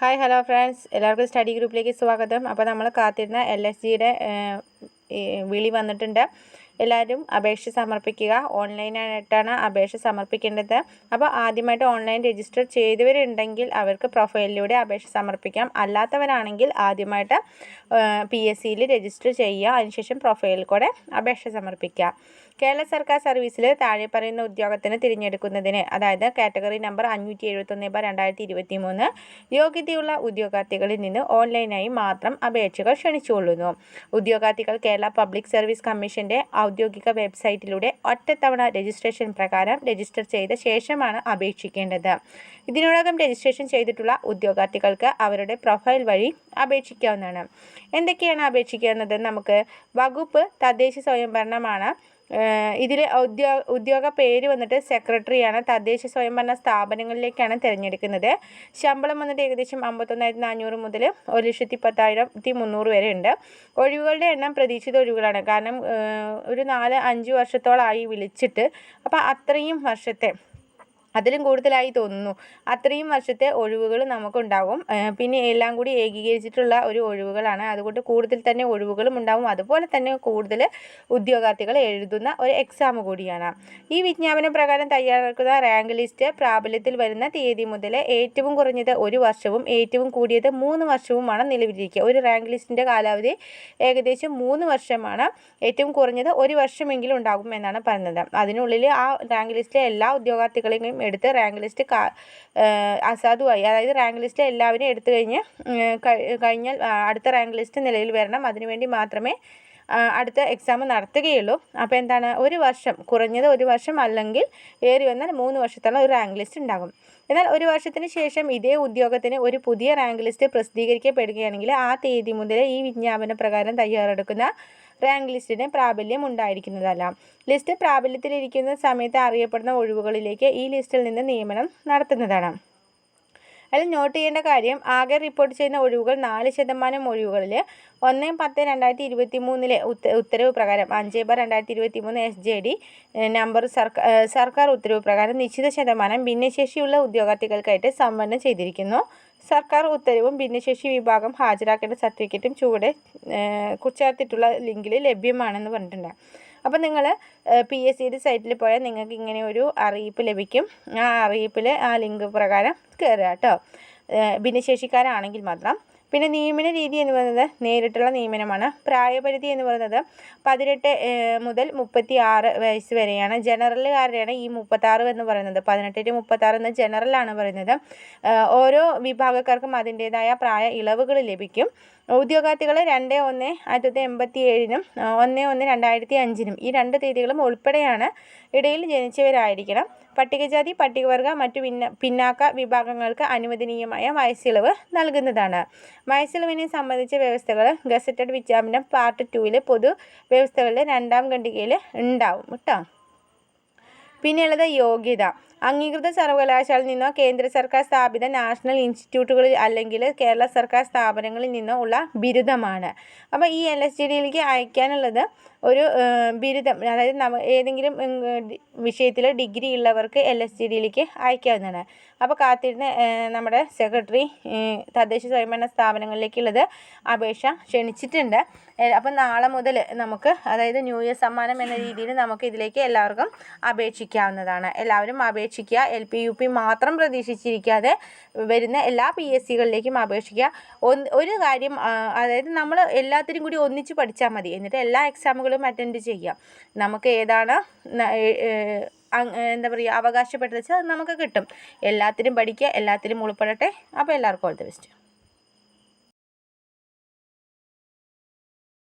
Hi hello friends. എല്ലാവർക്കും study ഗ്രൂപ്പിലേക്ക് സ്വാഗതം. അപ്പോൾ നമ്മൾ കാത്തിരുന്ന എൽ എസ് ജിയുടെ വിളി വന്നിട്ടുണ്ട്. എല്ലാവരും അപേക്ഷ സമർപ്പിക്കുക. ഓൺലൈനായിട്ടാണ് അപേക്ഷ സമർപ്പിക്കേണ്ടത്. അപ്പോൾ ആദ്യമായിട്ട് ഓൺലൈൻ രജിസ്റ്റർ ചെയ്തവരുണ്ടെങ്കിൽ അവർക്ക് പ്രൊഫൈലിലൂടെ അപേക്ഷ സമർപ്പിക്കാം. അല്ലാത്തവരാണെങ്കിൽ ആദ്യമായിട്ട് പി എസ് സിയിൽ രജിസ്റ്റർ ചെയ്യുക. അതിനുശേഷം പ്രൊഫൈലിൽ കൂടെ അപേക്ഷ സമർപ്പിക്കുക. കേരള സർക്കാർ സർവീസിൽ താഴെ പറയുന്ന ഉദ്യോഗത്തിന് തിരഞ്ഞെടുക്കുന്നതിന് അതായത് കാറ്റഗറി നമ്പർ അഞ്ഞൂറ്റി എഴുപത്തൊന്ന് ബ രണ്ടായിരത്തി ഇരുപത്തി മൂന്ന് യോഗ്യതയുള്ള ഉദ്യോഗാർത്ഥികളിൽ നിന്ന് ഓൺലൈനായി മാത്രം അപേക്ഷകൾ ക്ഷണിച്ചുകൊള്ളുന്നു. ഉദ്യോഗാർത്ഥികൾ കേരള പബ്ലിക് സർവീസ് കമ്മീഷന്റെ ഔദ്യോഗിക വെബ്സൈറ്റിലൂടെ ഒറ്റത്തവണ രജിസ്ട്രേഷൻ പ്രകാരം രജിസ്റ്റർ ചെയ്ത ശേഷമാണ് അപേക്ഷിക്കേണ്ടത്. ഇതിനോടകം രജിസ്ട്രേഷൻ ചെയ്തിട്ടുള്ള ഉദ്യോഗാർത്ഥികൾക്ക് അവരുടെ പ്രൊഫൈൽ വഴി അപേക്ഷിക്കാവുന്നതാണ്. എന്തൊക്കെയാണ് അപേക്ഷിക്കാവുന്നത് നമുക്ക് വകുപ്പ് തദ്ദേശ സ്വയംഭരണമാണ് ഇതിൽ ഉദ്യോഗ ഉദ്യോഗ പേര് വന്നിട്ട് സെക്രട്ടറിയാണ്. തദ്ദേശ സ്വയംഭരണ സ്ഥാപനങ്ങളിലേക്കാണ് തിരഞ്ഞെടുക്കുന്നത്. ശമ്പളം വന്നിട്ട് ഏകദേശം അമ്പത്തൊന്നായിരത്തി നാനൂറ് മുതൽ ഒരു ലക്ഷത്തി പത്തായിരത്തി മുന്നൂറ് വരെ ഉണ്ട്. ഒഴിവുകളുടെ എണ്ണം പ്രതീക്ഷിത ഒഴിവുകളാണ്. കാരണം ഒരു നാല് അഞ്ച് വർഷത്തോളമായി വിളിച്ചിട്ട്. അപ്പോൾ അത്രയും വർഷത്തെ അതിലും കൂടുതലായി തോന്നുന്നു. അത്രയും വർഷത്തെ ഒഴിവുകൾ നമുക്കുണ്ടാകും. പിന്നെ എല്ലാം കൂടി ഏകീകരിച്ചിട്ടുള്ള ഒരു ഒഴിവുകളാണ്. അതുകൊണ്ട് കൂടുതൽ തന്നെ ഒഴിവുകളും ഉണ്ടാവും. അതുപോലെ തന്നെ കൂടുതൽ ഉദ്യോഗാർത്ഥികൾ എഴുതുന്ന ഒരു എക്സാം കൂടിയാണ്. ഈ വിജ്ഞാപന പ്രകാരം തയ്യാറാക്കുന്ന റാങ്ക് ലിസ്റ്റ് പ്രാബല്യത്തിൽ വരുന്ന തീയതി മുതൽ ഏറ്റവും കുറഞ്ഞത് ഒരു വർഷവും ഏറ്റവും കൂടിയത് മൂന്ന് വർഷവുമാണ് നിലവിലിരിക്കുക. ഒരു റാങ്ക് ലിസ്റ്റിന്റെ കാലാവധി ഏകദേശം മൂന്ന് വർഷമാണ്. ഏറ്റവും കുറഞ്ഞത് ഒരു വർഷമെങ്കിലും ഉണ്ടാകും എന്നാണ് പറഞ്ഞത്. അതിനുള്ളിൽ ആ റാങ്ക് ലിസ്റ്റിലെ എല്ലാ ഉദ്യോഗാർത്ഥികളെയും എടുത്ത് റാങ്ക് ലിസ്റ്റ് അസാധുവായി. അതായത് റാങ്ക് ലിസ്റ്റ് എല്ലാവരും എടുത്തു കഴിഞ്ഞ് കഴിഞ്ഞാൽ അടുത്ത റാങ്ക് ലിസ്റ്റ് നിലയിൽ വരണം. അതിനുവേണ്ടി മാത്രമേ അടുത്ത എക്സാം നടത്തുകയുള്ളൂ. അപ്പോൾ എന്താണ്? ഒരു വർഷം കുറഞ്ഞത് ഒരു വർഷം അല്ലെങ്കിൽ ഏറി വന്നാൽ മൂന്ന് വർഷത്തോളം ഒരു റാങ്ക് ലിസ്റ്റ് ഉണ്ടാകും. എന്നാൽ ഒരു വർഷത്തിന് ശേഷം ഇതേ ഉദ്യോഗത്തിന് ഒരു പുതിയ റാങ്ക് ലിസ്റ്റ് പ്രസിദ്ധീകരിക്കപ്പെടുകയാണെങ്കിൽ ആ തീയതി മുതൽ ഈ വിജ്ഞാപന പ്രകാരം തയ്യാറെടുക്കുന്ന റാങ്ക് ലിസ്റ്റിന് പ്രാബല്യം ഉണ്ടായിരിക്കുന്നതല്ല. ലിസ്റ്റ് പ്രാബല്യത്തിലിരിക്കുന്ന സമയത്ത് അറിയപ്പെടുന്ന ഒഴിവുകളിലേക്ക് ഈ ലിസ്റ്റിൽ നിന്ന് നിയമനം നടത്തുന്നതാണ്. അതിൽ നോട്ട് ചെയ്യേണ്ട കാര്യം ആകെ റിപ്പോർട്ട് ചെയ്യുന്ന ഒഴിവുകൾ നാല് ശതമാനം ഒഴിവുകളിൽ ഒന്ന് പത്ത് രണ്ടായിരത്തി ഇരുപത്തി മൂന്നിലെ ഉത്തരവ് പ്രകാരം അഞ്ച് ബാർ രണ്ടായിരത്തി ഇരുപത്തി മൂന്ന് എസ് ജെ ഡി നമ്പർ സർക്കാർ സർക്കാർ ഉത്തരവ് പ്രകാരം നിശ്ചിത ശതമാനം ഭിന്നശേഷിയുള്ള ഉദ്യോഗാർത്ഥികൾക്കായിട്ട് സംവരണം ചെയ്തിരിക്കുന്നു. സർക്കാർ ഉത്തരവും ഭിന്നശേഷി വിഭാഗം ഹാജരാക്കേണ്ട സർട്ടിഫിക്കറ്റും ചുവടെ ചേർത്തിട്ടുള്ള ലിങ്കിൽ ലഭ്യമാണെന്ന് പറഞ്ഞിട്ടുണ്ട്. അപ്പോൾ നിങ്ങൾ പി എസ് സിയുടെ സൈറ്റിൽ പോയാൽ നിങ്ങൾക്ക് ഇങ്ങനെ ഒരു അറിയിപ്പ് ലഭിക്കും. ആ അറിയിപ്പിൽ ആ ലിങ്ക് പ്രകാരം കയറുക കേട്ടോ. ഭിന്നശേഷിക്കാരാണെങ്കിൽ മാത്രം. പിന്നെ നിയമന രീതി എന്ന് പറയുന്നത് നേരിട്ടുള്ള നിയമനമാണ്. പ്രായപരിധി എന്ന് പറയുന്നത് പതിനെട്ട് മുതൽ മുപ്പത്തി ആറ് വയസ്സ് വരെയാണ്. ജനറലുകാരുടെയാണ് ഈ മുപ്പത്താറ് എന്ന് പറയുന്നത്. പതിനെട്ട് ടു മുപ്പത്താറ് എന്ന് ജനറലാണ് പറയുന്നത്. ഓരോ വിഭാഗക്കാർക്കും അതിന്റേതായ പ്രായ ഇളവുകൾ ലഭിക്കും. ഉദ്യോഗാർത്ഥികൾ രണ്ട് ഒന്ന് ആയിരത്തി തൊള്ളായിരത്തി എൺപത്തി ഏഴിനും ഒന്ന് ഒന്ന് രണ്ടായിരത്തി അഞ്ചിനും ഈ രണ്ട് തീയതികളും ഉൾപ്പെടെയാണ് ഇടയിൽ ജനിച്ചവരായിരിക്കണം. പട്ടികജാതി പട്ടികവർഗ മറ്റു പിന്ന പിന്നാക്ക വിഭാഗങ്ങൾക്ക് അനുവദനീയമായ വയസ്സിളവ് നൽകുന്നതാണ്. വയസ്സിളവിനെ സംബന്ധിച്ച വ്യവസ്ഥകൾ ഗസറ്റഡ് വിജ്ഞാപനം പാർട്ട് ടുവിലെ പൊതു വ്യവസ്ഥകളിൽ രണ്ടാം ഖണ്ഡികയിൽ ഉണ്ടാവും കേട്ടോ. പിന്നെയുള്ളത് യോഗ്യത. അംഗീകൃത സർവകലാശാലയിൽ നിന്നോ കേന്ദ്ര സർക്കാർ സ്ഥാപിത നാഷണൽ ഇൻസ്റ്റിറ്റ്യൂട്ടുകളിൽ അല്ലെങ്കിൽ കേരള സർക്കാർ സ്ഥാപനങ്ങളിൽ നിന്നോ ഉള്ള ബിരുദമാണ്. അപ്പോൾ ഈ എൽ എസ് ജി ഡിയിലേക്ക് അയക്കാനുള്ളത് ഒരു ബിരുദം അതായത് നമ്മ ഏതെങ്കിലും വിഷയത്തിൽ ഡിഗ്രി ഉള്ളവർക്ക് എൽ എസ് ജി ഡിയിലേക്ക് അയക്കാവുന്നതാണ്. അപ്പോൾ കാത്തിരുന്ന് നമ്മുടെ സെക്രട്ടറി തദ്ദേശ സ്വയംഭരണ സ്ഥാപനങ്ങളിലേക്കുള്ളത് അപേക്ഷ ക്ഷണിച്ചിട്ടുണ്ട്. അപ്പോൾ നാളെ മുതൽ നമുക്ക് അതായത് ന്യൂ ഇയർ സമ്മാനം എന്ന രീതിയിൽ നമുക്ക് ഇതിലേക്ക് എല്ലാവർക്കും അപേക്ഷിക്കാവുന്നതാണ്. എല്ലാവരും അപേക്ഷിക്കുക എൽ പി യു പി മാത്രം പ്രതീക്ഷിച്ചിരിക്കാതെ വരുന്ന എല്ലാ പി എസ് സികളിലേക്കും അപേക്ഷിക്കുക. ഒരു കാര്യം അതായത് നമ്മൾ എല്ലാത്തിനും കൂടി ഒന്നിച്ച് പഠിച്ചാൽ മതി. എന്നിട്ട് എല്ലാ എക്സാമുകളും അറ്റൻഡ് ചെയ്യാം നമുക്ക് ഏതാണ് എന്താ പറയുക അവകാശപ്പെട്ടത് വെച്ചാൽ അത് നമുക്ക് കിട്ടും. എല്ലാത്തിനും പഠിക്കുക എല്ലാത്തിനും ഉൾപ്പെടട്ടെ. അപ്പോൾ എല്ലാവർക്കും ഓൾ ദി ബെസ്റ്റ്